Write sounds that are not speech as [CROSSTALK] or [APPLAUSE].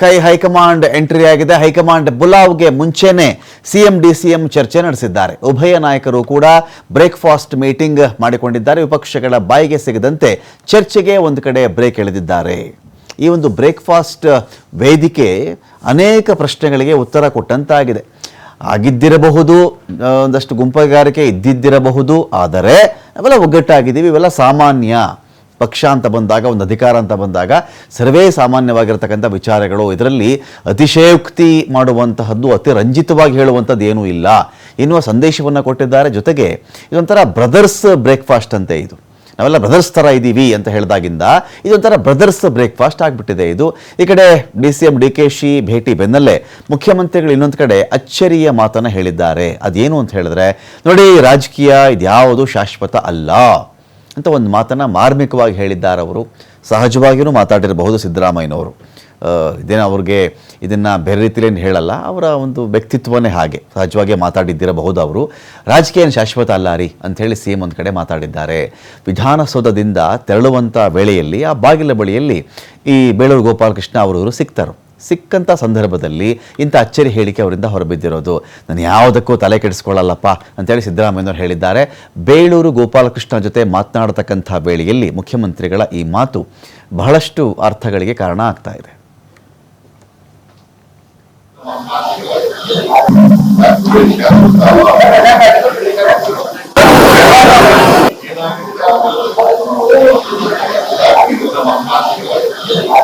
ಕೈ high command entry ಆಗಿದೆ. High command ಬುಲಾವ್ಗೆ ಮುಂಚೆನೆ ಸಿಎಂ, ಡಿಸಿಎಂ ಚರ್ಚೆ ನಡೆಸಿದ್ದಾರೆ. ಉಭಯ ನಾಯಕರು ಕೂಡ ಬ್ರೇಕ್ಫಾಸ್ಟ್ ಮೀಟಿಂಗ್ ಮಾಡಿಕೊಂಡಿದ್ದಾರೆ. ವಿಪಕ್ಷಗಳ ಬಾಯಿಗೆ ಸಿಗದಂತೆ ಚರ್ಚೆಗೆ ಒಂದು ಕಡೆ ಬ್ರೇಕ್ ಎಳೆದಿದ್ದಾರೆ. ಈ ಒಂದು ಬ್ರೇಕ್ಫಾಸ್ಟ್ ವೇದಿಕೆ ಅನೇಕ ಪ್ರಶ್ನೆಗಳಿಗೆ ಉತ್ತರ ಕೊಟ್ಟಂತಾಗಿದೆ. ಆಗಿದ್ದಿರಬಹುದು ಒಂದಷ್ಟು ಗುಂಪುಗಾರಿಕೆ ಇದ್ದಿದ್ದಿರಬಹುದು, ಆದರೆ ನಾವೆಲ್ಲ ಒಗ್ಗಟ್ಟಾಗಿದ್ದೀವಿ. ಇವೆಲ್ಲ ಸಾಮಾನ್ಯ ಪಕ್ಷ ಅಂತ ಬಂದಾಗ, ಒಂದು ಅಧಿಕಾರ ಅಂತ ಬಂದಾಗ ಸರ್ವೇ ಸಾಮಾನ್ಯವಾಗಿರ್ತಕ್ಕಂಥ ವಿಚಾರಗಳು ಇದರಲ್ಲಿ ಅತಿಶಯೋಕ್ತಿ ಮಾಡುವಂತಹದ್ದು, ಅತಿ ರಂಜಿತವಾಗಿ ಹೇಳುವಂಥದ್ದು ಏನೂ ಇಲ್ಲ. ಎನ್ನುವ ಸಂದೇಶವನ್ನು ಕೊಟ್ಟಿದ್ದಾರೆ. ಜೊತೆಗೆ ಇದೊಂಥರ ಬ್ರದರ್ಸ್ ಬ್ರೇಕ್ಫಾಸ್ಟ್ ಅಂತೆ ಇದು. ನಾವೆಲ್ಲ ಬ್ರದರ್ಸ್ ಥರ ಇದ್ದೀವಿ ಅಂತ ಹೇಳಿದಾಗಿಂದ ಇದೊಂಥರ ಬ್ರದರ್ಸ್ ಬ್ರೇಕ್ಫಾಸ್ಟ್ ಆಗಿಬಿಟ್ಟಿದೆ ಇದು. ಈ ಕಡೆ D C M, D K Shi ಭೇಟಿ ಬೆನ್ನಲ್ಲೇ ಮುಖ್ಯಮಂತ್ರಿಗಳು ಇನ್ನೊಂದು ಕಡೆ ಅಚ್ಚರಿಯ ಮಾತನ್ನು ಹೇಳಿದ್ದಾರೆ. ಅದೇನು ಅಂತ ಹೇಳಿದ್ರೆ, ನೋಡಿ, ರಾಜಕೀಯ ಇದ್ಯಾವುದು ಶಾಶ್ವತ ಅಲ್ಲ. ಅಂತ ಒಂದು ಮಾತನ್ನು ಮಾರ್ಮಿಕವಾಗಿ ಹೇಳಿದ್ದಾರೆ ಅವರು ಸಹಜವಾಗಿಯೂ ಮಾತಾಡಿರಬಹುದು ಸಿದ್ದರಾಮಯ್ಯನವರು. ಇದೇನು ಅವ್ರಿಗೆ ಇದನ್ನು ಬೇರೆ ರೀತಿಯಲ್ಲಿ ಹೇಳಲ್ಲ, ಅವರ ಒಂದು ವ್ಯಕ್ತಿತ್ವನೇ ಹಾಗೆ. ಸಹಜವಾಗಿ ಮಾತಾಡಿದ್ದಿರಬಹುದು ಅವರು. ರಾಜಕೀಯ ಶಾಶ್ವತ ಅಲ್ಲ ರೀ ಅಂಥೇಳಿ ಸಿ ಎಂ ಒಂದು ಕಡೆ ಮಾತಾಡಿದ್ದಾರೆ. ವಿಧಾನಸೌಧದಿಂದ ತೆರಳುವಂಥ ವೇಳೆಯಲ್ಲಿ, ಆ ಬಾಗಿಲ ಬಳಿಯಲ್ಲಿ ಈ ಬೇಳೂರು ಗೋಪಾಲಕೃಷ್ಣ ಅವರು ಸಿಗ್ತಾರೆ ಸಿಕ್ಕಂಥ ಸಂದರ್ಭದಲ್ಲಿ ಇಂಥ ಅಚ್ಚರಿ ಹೇಳಿಕೆ ಅವರಿಂದ ಹೊರಬಿದ್ದಿರೋದು. ನಾನು ಯಾವುದಕ್ಕೂ ತಲೆ ಕೆಡಿಸ್ಕೊಳ್ಳಲ್ಲಪ್ಪ ಅಂತೇಳಿ ಸಿದ್ದರಾಮಯ್ಯನವರು ಹೇಳಿದ್ದಾರೆ. ಬೇಳೂರು ಗೋಪಾಲಕೃಷ್ಣ ಜೊತೆ ಮಾತನಾಡತಕ್ಕಂಥ ವೇಳೆಯಲ್ಲಿ ಮುಖ್ಯಮಂತ್ರಿಗಳ ಈ ಮಾತು ಬಹಳಷ್ಟು ಅರ್ಥಗಳಿಗೆ ಕಾರಣ ಆಗ್ತಾ ಇದೆ. [LAUGHS]